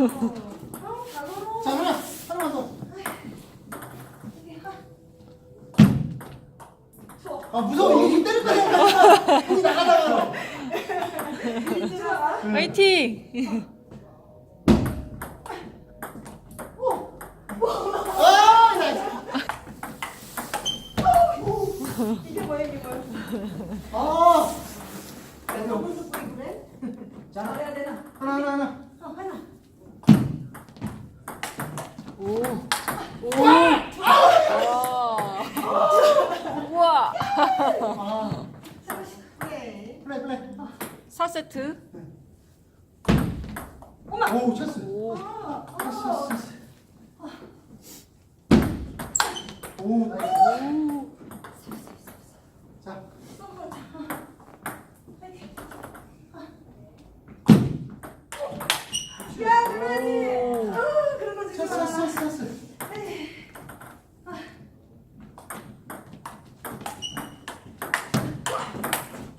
자 하나 하나만 더. 아 무서워 이게 때릴 거 생각하니까 손이 나가다가. 화이팅! 아 나이스. 이게 뭐야 이게 뭐야? 아. 잘해야 되나? 어 하나. 오. 오. 와. 우와. 플레이 플레이. 4세트. 오 찬스. 오. 아, 찬스 어. 찬스 찬스. 오 나이스. 오. 자. 썸머 자. 파이팅. 야 그러지. 아 그런 거 주지 찬스 마. 찬스 찬스 찬스.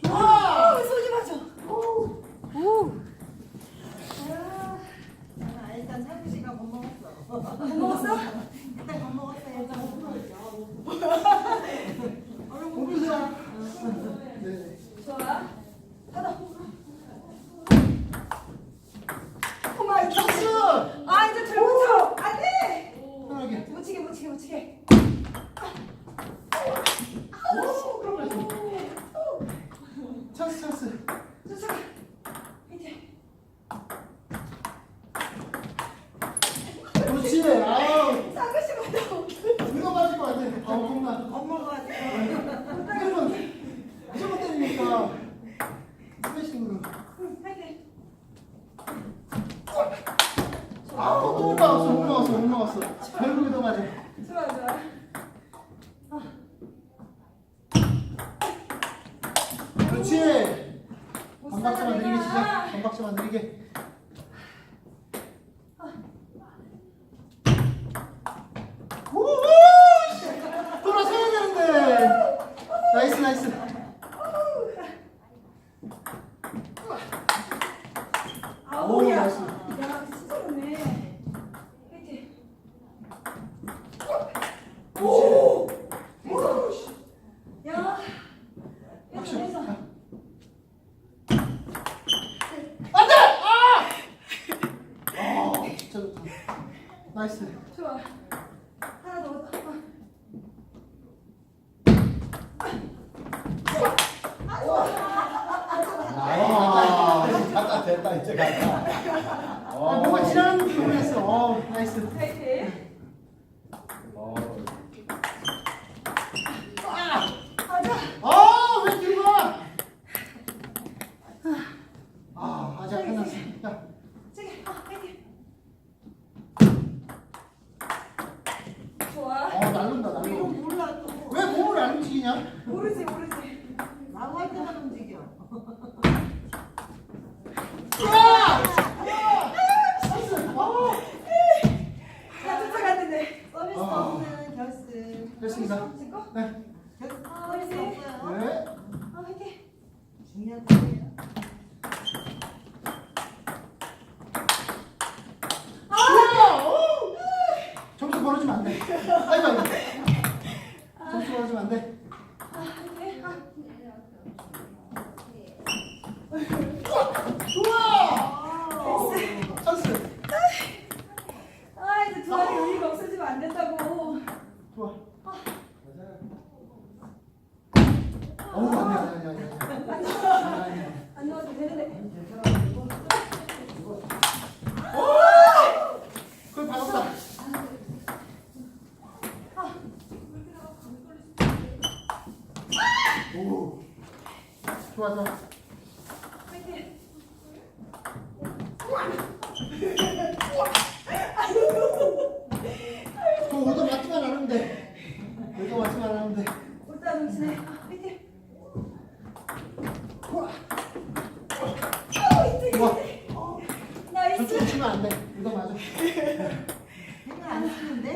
좋아. 아 손이 맞아. 오. 오. 아, 아, 일단 상규 씨가 못 먹었어. 못 먹었어? 일단 못 먹었어. 일단 못 먹었어. 얼른 못 오피스야. 네. 좋아. 하나. 어머, 이거. 찬스. 아, 이제 들고 쳐. 안 돼. 편하게. 묻히게, 묻히게, 묻히게. 오 그런 거 찬스 찬스. 쫓아가. 이제. 그렇지. 아우. 상규 씨가 너무 이거 맞을 것 같아. 바로 콩나. 겁먹어가지고. 무조건 무조건 때리니까 스매싱으로. 파이팅. 막았어 못 막았어 못 막았어. 결국에 더 맞아. 좋아, 좋아. 그렇지. 박자만 느리게 살아내냐. 시작. 한 박자만 느리게. 우후! 돌아서야 되는데. 나이스 나이스. 아, 오, 오야. 나이스. 야, 진짜 좋네. 파이팅. 오. 야. 박수. 해서, 해서. 안돼! 아! 아, 진짜 좋다. 나이스. 좋아. 하나 더. 어. 아, 갔다 됐다 이제 갔다. 아, 뭔가 지나가는 느낌을 했어. 어, 나이스. 파이팅. 어, 가자. 아, 왜 뒤로 가? 아, 아직 안 끝났어. 야, 저기. 아, 파이팅. 좋아. 어, 날른다, 날려. 몰라 또. 왜 몸을 안 움직이냐? 모르지, 모르지. 나고 할 때만 움직여. 야! 야! 나이스. 어. 야, 쫓아갔는데. 서비스 아. 없는 결승. 됐습니다. 찍고? 네. 결승 아, 서비스 네. 없어요. 네. 아, 파이팅. 중요한 거예요. 야! 어! 벌어주면 안 돼. 아이고. 점수 벌어주면 안 돼. 아, 파이팅. 아. 좋아! 찬스. 아, 이제 두 알이 의미가 없어지면 안 된다고. 좋아. 어우, 안 돼, 안 돼, 안 돼, 안 돼. 아니, 아니. 안 넣어도 되는데. 그걸 받았다. 오. 좋아, 좋아. 파이팅. 저 오도 맞지만 않으면 돼. 오도 맞지만 않으면 돼. 웃다 넘치네. 아, 파이팅. 좋아. 아, 이제 좋아. 나이스. 저쪽 치면 안 돼. 이거 맞아. 안 쓰는데?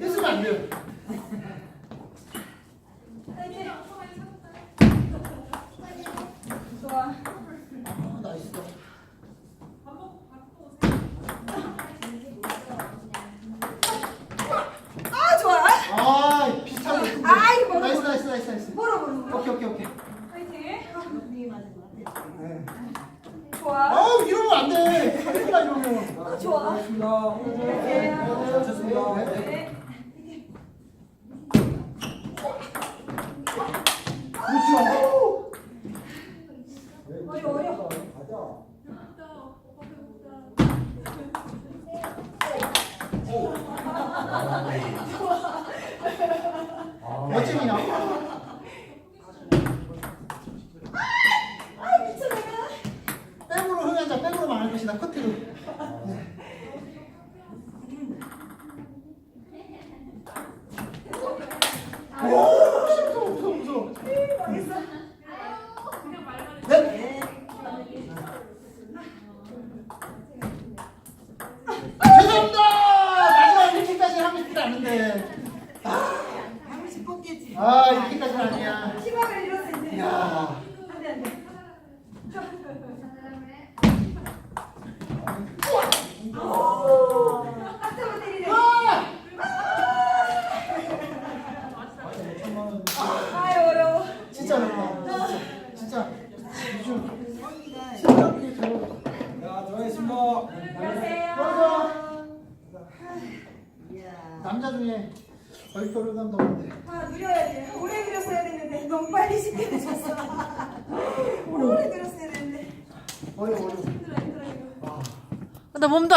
했으면 안 돼요. 파이팅. 좋아. 아, 나이스. 아, 됐어. 뭐라 그러는 거야? 오케이 오케이 오케이. 파이팅. 분위기 맞은 것 같아. 네. 좋아. 아우 이러면 안 돼. 카메라 좋아. 네, 좋습니다. 네. 네. 그렇죠. 어려 어려. 아 미쳐 내가. 백으로 흥한 자 백으로만 할 것이다. 커트로. 오, 무서워, 무서워, 무서워. 망했어. 네. 죄송합니다. 마지막 이렇게까지 하고 싶지 않은데. 하고 싶었겠지. 아, 이렇게까지는 아니야. 희망을 잃었어 이제. 야. 안돼 안돼. 깜짝을 때리네. 아유 어려워. 진짜 어렵다. 진짜. 요즘 야, 들어가겠습니다. 이야. 남자 중에 얼토를 감독인데. 아 누려야지. 오래 누렸어야 됐는데 너무 빨리 되셨어. 오래 누렸어야 됐는데. 어려워, 어려워. 힘들어 힘들어 이거. 나 몸도